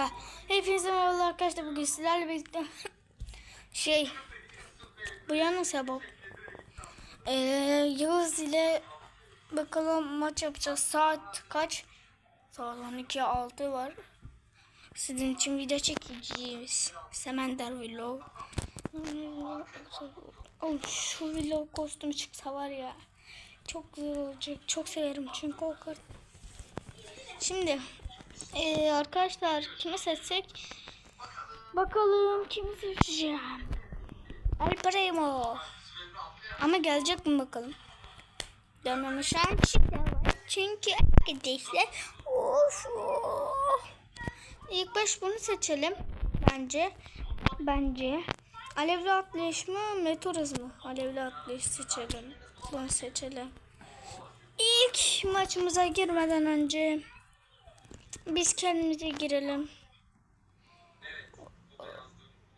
Ha, hepinize merhaba arkadaşlar. Bugün sizlerle birlikte şey bu yana sebep. Ee, Yağız ile bakalım maç yapacağız. Saat kaç? Saat 12 6 var. Sizin için video çekeceğiz. Semender vlog. Oh, şu vlog kostümü çıksa var ya. Çok güzel olacak. Çok severim çünkü o kadar. Şimdi ee, arkadaşlar kimi seçsek? Bakalım kimi seçeceğim. El Primo. Ama gelecek mi bakalım? Dönmemiş an Çünkü arkadaşlar of, of. İlk baş bunu seçelim. Bence. Bence. Alevli atlayış mı? Meteoriz mı? Alevli atlayış seçelim. Bunu seçelim. İlk maçımıza girmeden önce biz kendimize girelim.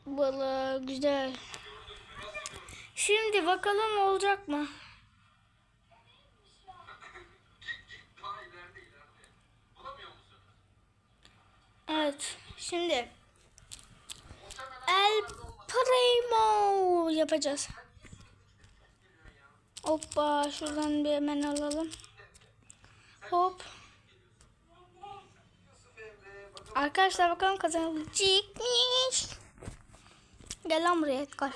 Valla güzel. Şimdi bakalım olacak mı? Evet. Şimdi El Primo yapacağız. Hoppa şuradan bir hemen alalım. Hop. Arkadaşlar bakalım kazanabilecekmiş. Gel lan buraya Edgar.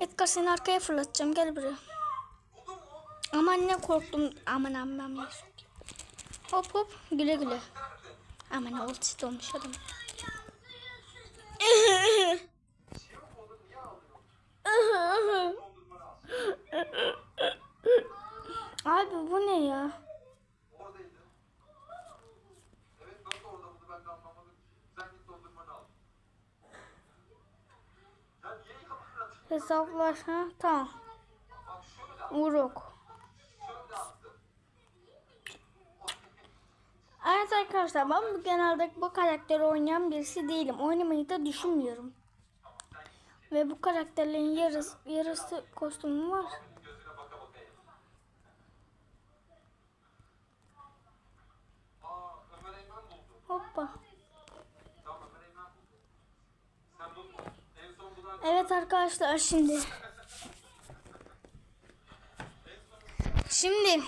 Edgar seni arkaya fırlatacağım. Gel buraya. Aman ne korktum. Aman aman aman. Hop hop güle güle. Aman ultisi olmuş adam. Abi bu ne ya? Oradaydı. Evet nasıl orada bunu ben de anlamadım. Sen git dondurmanı al. Ya niye yapamadın? Hesaplaş ha? Tamam. Uruk. Evet arkadaşlar ben bu genelde bu karakteri oynayan birisi değilim. Oynamayı da düşünmüyorum. Ve bu karakterlerin yarısı, yarısı kostümü var. Arkadaşlar şimdi. Şimdi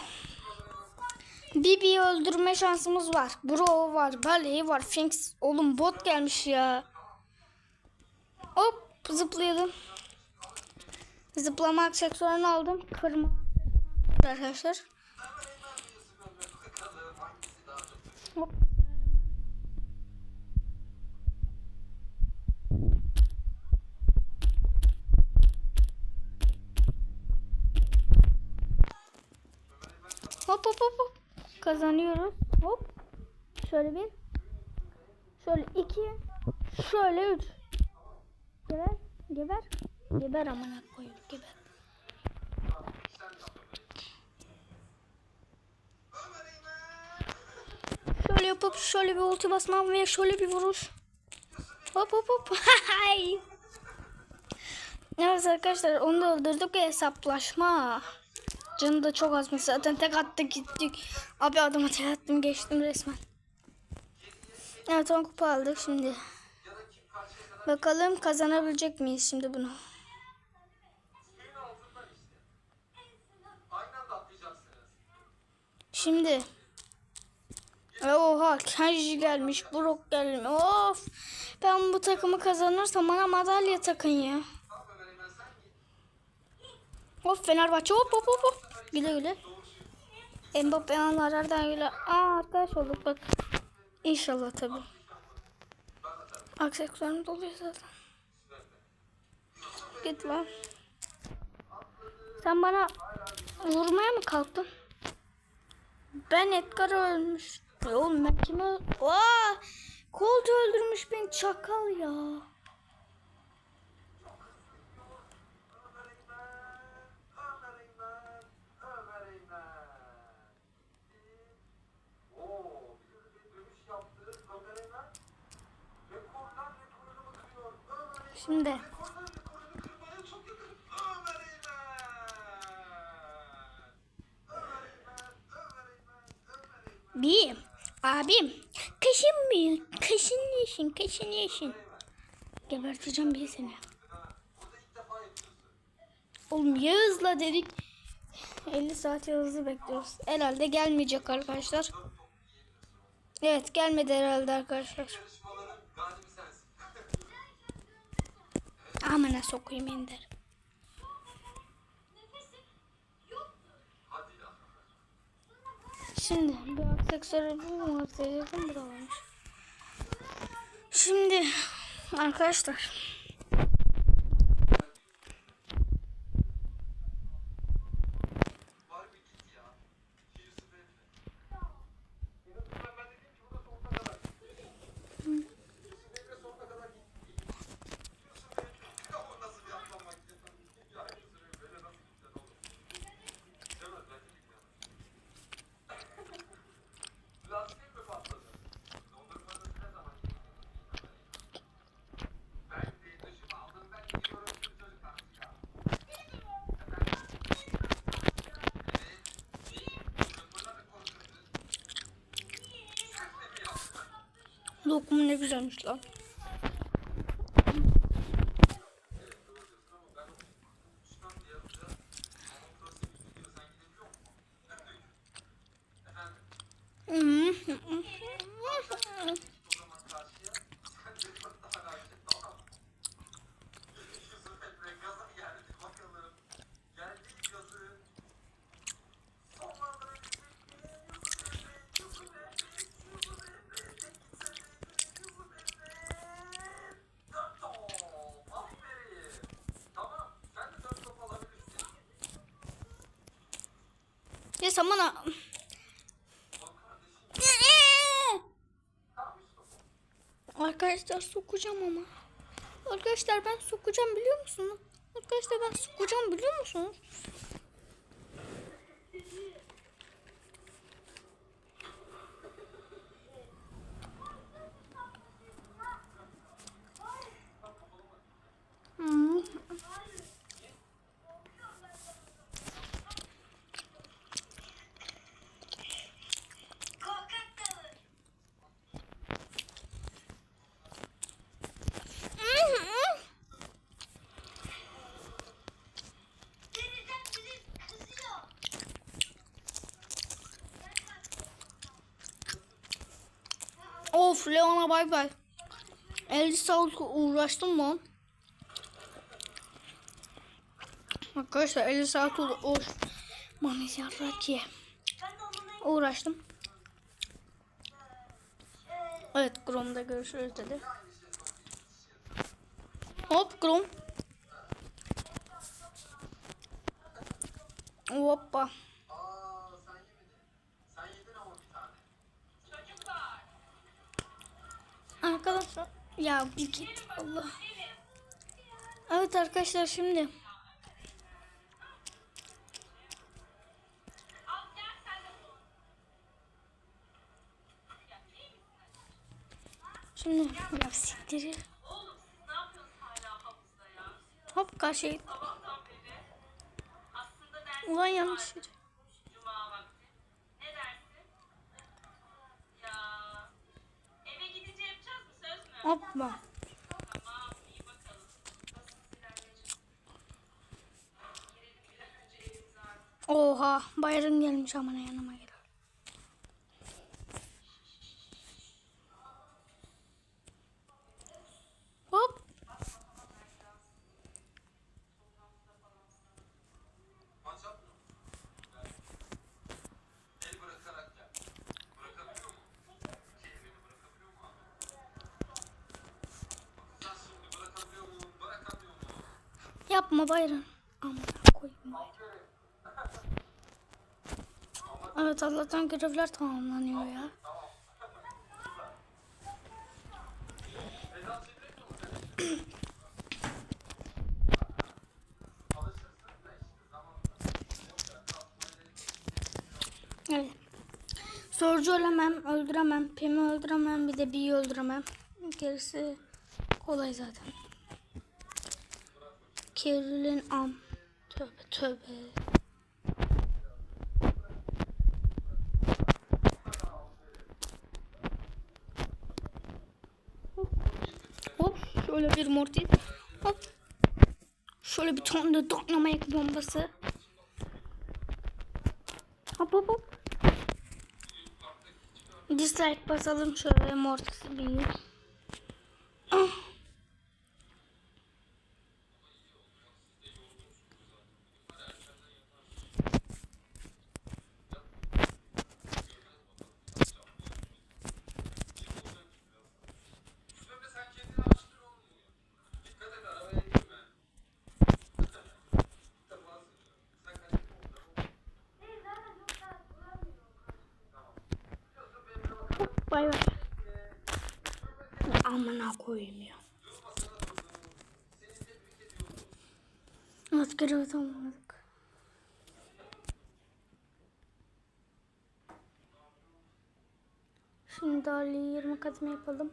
Bibi'yi öldürme şansımız var. Bro var, Baley var, Finks. Oğlum bot gelmiş ya. Hop zıplayalım. Zıplama aksesuarını aldım. Kırma arkadaşlar. Hop. Hop hop hop hop. Kazanıyoruz. Hop. Şöyle bir. Şöyle iki. Şöyle üç. Geber. Geber. Geber amına koyayım. Geber. Şöyle yapıp şöyle bir ulti basmam ve şöyle bir vuruş. Hop hop hop. Evet arkadaşlar onu da öldürdük hesaplaşma. Canı da çok azmış zaten tek attı gittik. Abi adama tek attım geçtim resmen. Evet 10 kupa aldık şimdi. Bakalım kazanabilecek miyiz şimdi bunu. Şimdi. Oha Kenji gelmiş. Brock gelmiş. Of. Ben bu takımı kazanırsam bana madalya takın ya. Tamam Ömer Eymen sen Of Fenerbahçe hop hop hop hop. Güle güle. Mbappe anlardan güle. Aa arkadaş olduk bak. İnşallah tabi. Aksesuarım doluyor zaten. Git lan. Sen bana vurmaya mı kalktın? Ben Edgar ölmüş. Ya oğlum ben kimi öl... Aa! Colt öldürmüş beni çakal ya. Ömer Eymen, Ömer Eymen. bir abim kaşınmayın. Kaşınıyorsun, kaşınıyorsun. Geberteceğim bir seni. Oğlum Yağız'la dedik. 50 saat Yağız'ı bekliyoruz. Herhalde gelmeyecek arkadaşlar. Evet gelmedi herhalde arkadaşlar. Amına sokayım ya. Şimdi bir aksesuarı bu aksesuarı bu da varmış. Şimdi arkadaşlar Var bir git ya. Yusuf Emre. Yusuf Emre ben dedim ki burada sonuna kadar git. Yusuf Emre sonuna kadar git. Yusuf Emre. Ya o nasıl bir atlamak ya? Ya Yusuf Emre nasıl gideceksin oğlum? Demez bence gitmez. Lastik mi patladı? Dondurmanız ne zaman? Ben de dışımı aldım. Ben gidiyorum. Çocuklar ya. Lokum ne güzelmiş lan. Hmm. Ya sen. Arkadaşlar sokacağım ama. Arkadaşlar ben sokacağım biliyor musunuz? Arkadaşlar ben sokacağım biliyor musunuz? Of Leon'a bay bay. 50 saat uğraştım lan. Arkadaşlar 50 saat oldu. Of. Mami yarrak Uğraştım. Evet Chrome'da görüşürüz dedi. Hop Chrome. Hoppa. Aa sen yemedin. Sen yedin ama bir tane. Arkadaşlar ya bir git Allah. Evet arkadaşlar şimdi. Şimdi ya siktir. Oğlum siz ne yapıyorsunuz hala havuzda ya? Hop karşıya. Dersim Ulan yanlış. var. Cuma vakti. Ne dersin? Ya. Eve gidince yapacağız mı? Söz mü? Hoppa. Tamam iyi bakalım. Nasıl Silenmeciğim? Girelim bir an önce evimize artık. Oha bayram gelmiş amına yanıma gel. Hop. WhatsApp mı? El bırakarak gel. Bırakabiliyor mu? Kelimeni bırakabiliyor mu abi? Sen şimdi bırakabiliyor mu? Bırakamıyor mu? Yapma bayram. Amına koyayım. Evet Allah'tan görevler tamamlanıyor ya. Evet. Sorucu ölemem, öldüremem, Pim'i öldüremem, bir de B'yi öldüremem. Gerisi kolay zaten. Carol'in am. Tövbe tövbe. Hop. Şöyle bir mortis. Hop. Şöyle bir tane de dynamite bombası. Hop hop hop. Dislike basalım şöyle mortisi büyüyor. Amına koyayım ya. Askeri atamadık. Şimdi Ali'yi 20 kademe yapalım.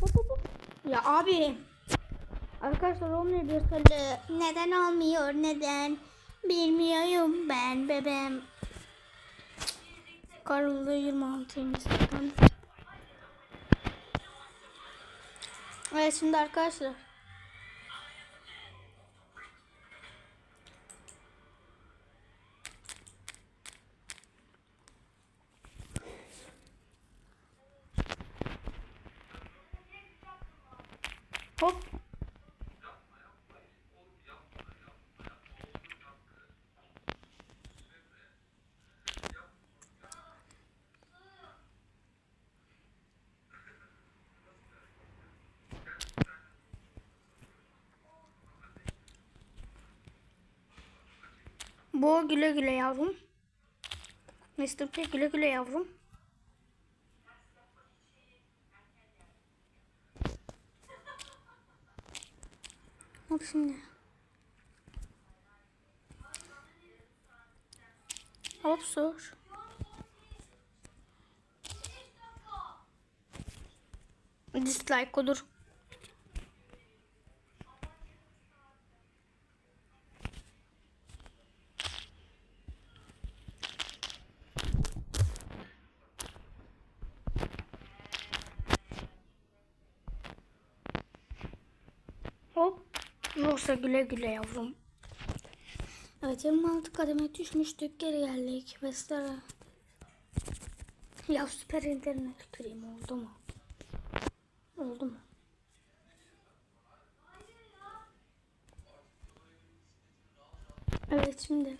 Hop hop Ya abi. Arkadaşlar olmuyor bir türlü. Neden olmuyor? Neden? Bilmiyorum ben bebeğim. Karlı 26'yım zaten. Evet şimdi arkadaşlar. Hop. Bu güle güle yavrum. Mr. P güle güle yavrum. Şimdi. Hop sor. Dislike olur. Hop. Yoksa güle güle yavrum. Evet 26 kademe düşmüştük. Geri geldik. Vestel'e. Ya süper internet tüküreyim oldu mu? Oldu mu? Evet şimdi.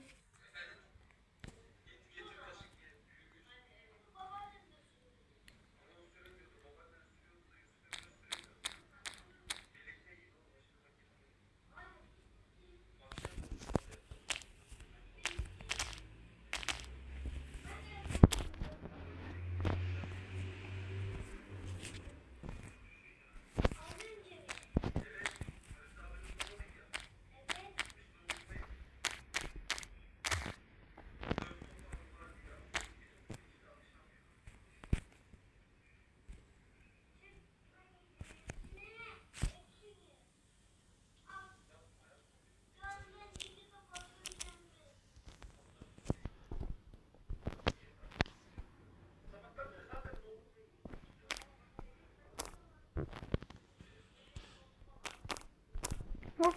Hop.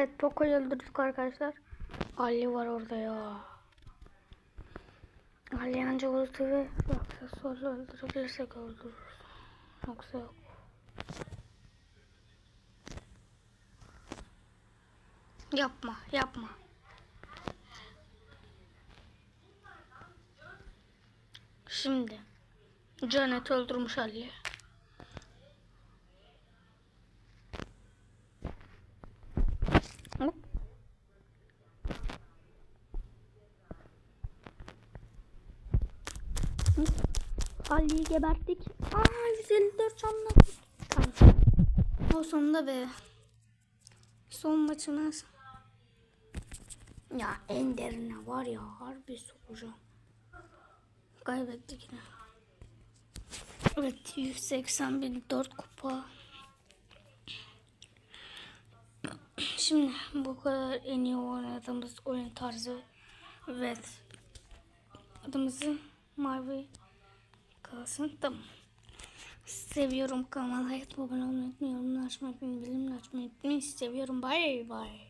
Evet Poco'yu öldürdük arkadaşlar. Ali var orada ya. Ali ancak ulti ve aksesuarla öldürebilirsek öldürürüz. Yoksa yok. Yapma, yapma. Şimdi Janet öldürmüş Ali'yi. Ali'yi geberttik. Aa 154 canlı. Tamam. O sonunda be. Son maçımız. Ya en derine var ya harbi sokacağım. Kaybettik yine. Evet 181 4 kupa. Şimdi bu kadar en iyi oynadığımız oyun tarzı. Evet. Adımızı mavi kalsın. Tamam. Seviyorum kanalı. Abone olmayı unutmayın. Unutmayın. Bildirimleri açmayı unutmayın. Seviyorum. Bye bye.